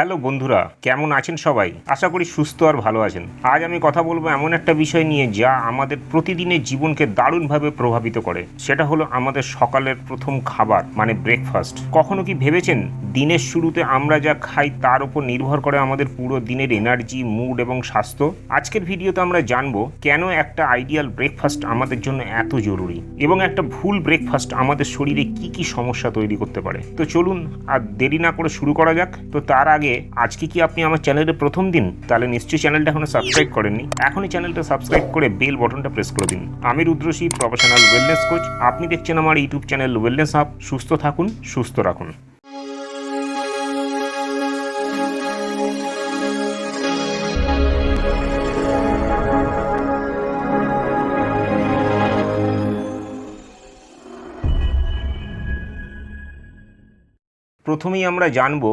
Hello বন্ধুরা, কেমন আছেন সবাই? আশা করি সুস্থ আর ভালো আছেন। আজ আমি কথা বলব এমন একটা বিষয় নিয়ে যা আমাদের প্রতিদিনের জীবনকে দারুণভাবে প্রভাবিত করে। সেটা হলো আমাদের সকালের প্রথম খাবার মানে ব্রেকফাস্ট কখনো কি ভেবেছেন, দিনের শুরুতে আমরা যা খাই তার উপর নির্ভর করে আমাদের পুরো দিনের এনার্জি মুড এবং স্বাস্থ্য? আজকের ভিডিওতে আমরা জানব, কেন একটা আইডিয়াল ব্রেকফাস্ট আমাদের জন্য এত জরুরি? এবং একটা ভুল ব্রেকফাস্ট আমাদের শরীরে কি কি সমস্যা তৈরি করতে পারে? তো চলুন, আর দেরি না করে শুরু করা যাক। তো তার আগে আজকে কি আপনি আমার চ্যানেলের প্রথম দিন? তাহলে নিশ্চয়ই চ্যানেলটা এখনও সাবস্ক্রাইব করেননি। এখনই চ্যানেলটা সাবস্ক্রাইব করে বেল বটনটা প্রেস করে দিন। আমি রুদ্রশী প্রফেশনাল ওয়েলনেস কোচ আপনি দেখছেন আমার ইউটিউব চ্যানেল ওয়েলনেস হাব সুস্থ থাকুন, সুস্থ রাখুন। প্রথমেই আমরা জানব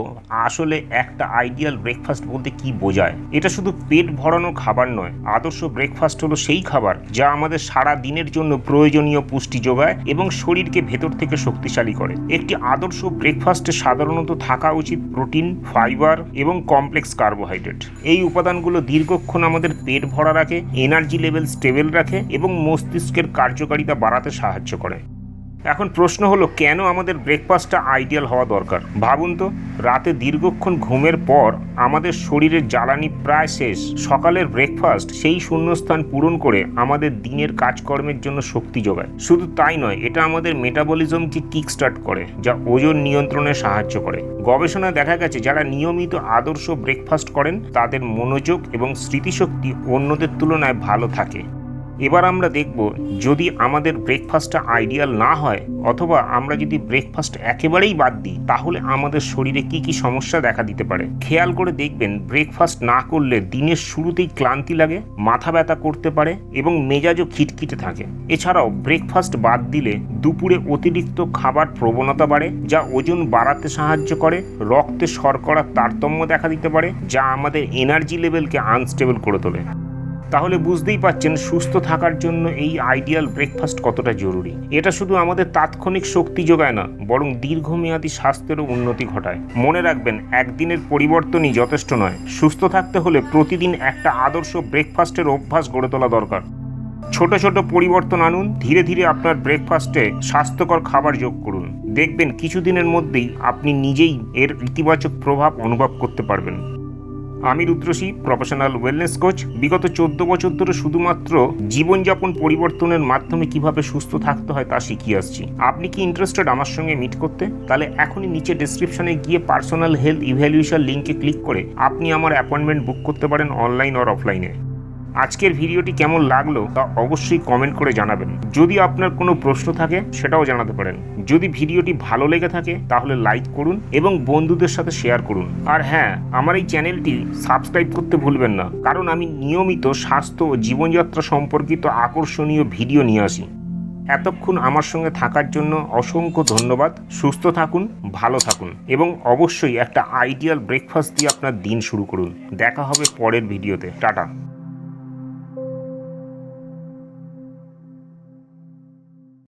আসলে একটা আইডিয়াল ব্রেকফাস্ট বলতে কি বোঝায়। এটা শুধু পেট ভরানো খাবার নয়, আদর্শ ব্রেকফাস্ট হলো সেই খাবার যা আমাদের সারা দিনের জন্য প্রয়োজনীয় পুষ্টি যোগায় এবং শরীরকে ভেতর থেকে শক্তিশালী করে। একটি আদর্শ ব্রেকফাস্টে সাধারণত থাকা উচিত প্রোটিন ফাইবার এবং কমপ্লেক্স কার্বোহাইড্রেট এই উপাদানগুলো দীর্ঘক্ষণ আমাদের পেট ভরা রাখে এনার্জি লেভেল স্টেবল রাখে এবং মস্তিষ্কের কার্যকারিতা বাড়াতে সাহায্য করে। এখন প্রশ্ন হলো, কেন আমাদের ব্রেকফাস্টটা আইডিয়াল হওয়া দরকার? ভাবুন তো, রাতে দীর্ঘক্ষণ ঘুমের পর আমাদের শরীরের জ্বালানি প্রায় শেষ। সকালের ব্রেকফাস্ট সেই শূন্যস্থান পূরণ করে আমাদের দিনের কাজকর্মের জন্য শক্তি যোগায়। শুধু তাই নয়, এটা আমাদের মেটাবলিজমকে কিক স্টার্ট করে, যা ওজন নিয়ন্ত্রণে সাহায্য করে। গবেষণায় দেখা গেছে, যারা নিয়মিত আদর্শ ব্রেকফাস্ট করেন, তাদের মনোযোগ এবং স্মৃতিশক্তি অন্যদের তুলনায় ভালো থাকে। এবার আমরা দেখব যদি আমাদের ব্রেকফাস্টটা আইডিয়াল না হয় অথবা আমরা যদি ব্রেকফাস্ট একেবারেই বাদ দিই, তাহলে আমাদের শরীরে কি কি সমস্যা দেখা দিতে পারে? খেয়াল করে দেখবেন ব্রেকফাস্ট না করলে দিনের শুরুতেই ক্লান্তি লাগে, মাথা ব্যথা করতে পারে এবং মেজাজও খিটখিটে থাকে। এছাড়াও ব্রেকফাস্ট বাদ দিলে দুপুরে অতিরিক্ত খাবার প্রবণতা বাড়ে, যা ওজন বাড়াতে সাহায্য করে, রক্তে শর্করার তারতম্য দেখা দিতে পারে, যা আমাদের এনার্জি লেভেলকে আনস্টেবল করে তোলে। তাহলে বুঝতেই পাচ্ছেন সুস্থ থাকার জন্য এই আইডিয়াল ব্রেকফাস্ট কতটা জরুরি। এটা শুধু আমাদের তাৎক্ষণিক শক্তি যোগায় না, বরং দীর্ঘমেয়াদী স্বাস্থ্যেরও উন্নতি ঘটায়। মনে রাখবেন, একদিনের পরিবর্তনই যথেষ্ট নয়। সুস্থ থাকতে হলে প্রতিদিন একটা আদর্শ ব্রেকফাস্টের অভ্যাস গড়ে তোলা দরকার। ছোট ছোট পরিবর্তন আনুন, ধীরে ধীরে আপনার ব্রেকফাস্টে স্বাস্থ্যকর খাবার যোগ করুন। দেখবেন, কিছুদিনের মধ্যেই আপনি নিজেই এর ইতিবাচক প্রভাব অনুভব করতে পারবেন। আমি রুদ্রসী প্রফেশনাল ওয়েলনেস কোচ বিগত চোদ্দ বছর ধরে শুধুমাত্র জীবনযাপন পরিবর্তনের মাধ্যমে কীভাবে সুস্থ থাকতে হয় তা শিখিয়ে আসছি। আপনি কি ইন্টারেস্টেড আমার সঙ্গে মিট করতে? তাহলে এখনই নিচে ডিসক্রিপশনে গিয়ে পার্সোনাল হেলথ ইভ্যালুয়েশন লিঙ্কে ক্লিক করে আপনি আমার অ্যাপয়েন্টমেন্ট বুক করতে পারেন অনলাইন আর অফলাইনে আজকের ভিডিওটি কেমন লাগল তা অবশ্যই কমেন্ট করে জানাবেন। যদি আপনার কোনো প্রশ্ন থাকে, সেটাও জানাতে পারেন। যদি ভিডিওটি ভালো লেগে থাকে, তাহলে লাইক করুন এবং বন্ধুদের সাথে শেয়ার করুন। আর হ্যাঁ আমার এই চ্যানেলটি সাবস্ক্রাইব করতে ভুলবেন না, কারণ আমি নিয়মিত স্বাস্থ্য ও জীবনযাত্রা সম্পর্কিত আকর্ষণীয় ভিডিও নিয়ে আসি। এতক্ষণ আমার সঙ্গে থাকার জন্য অসংখ্য ধন্যবাদ। সুস্থ থাকুন, ভালো থাকুন এবং অবশ্যই একটা আইডিয়াল ব্রেকফাস্ট দিয়ে আপনার দিন শুরু করুন। দেখা হবে পরের ভিডিওতে। টাটা।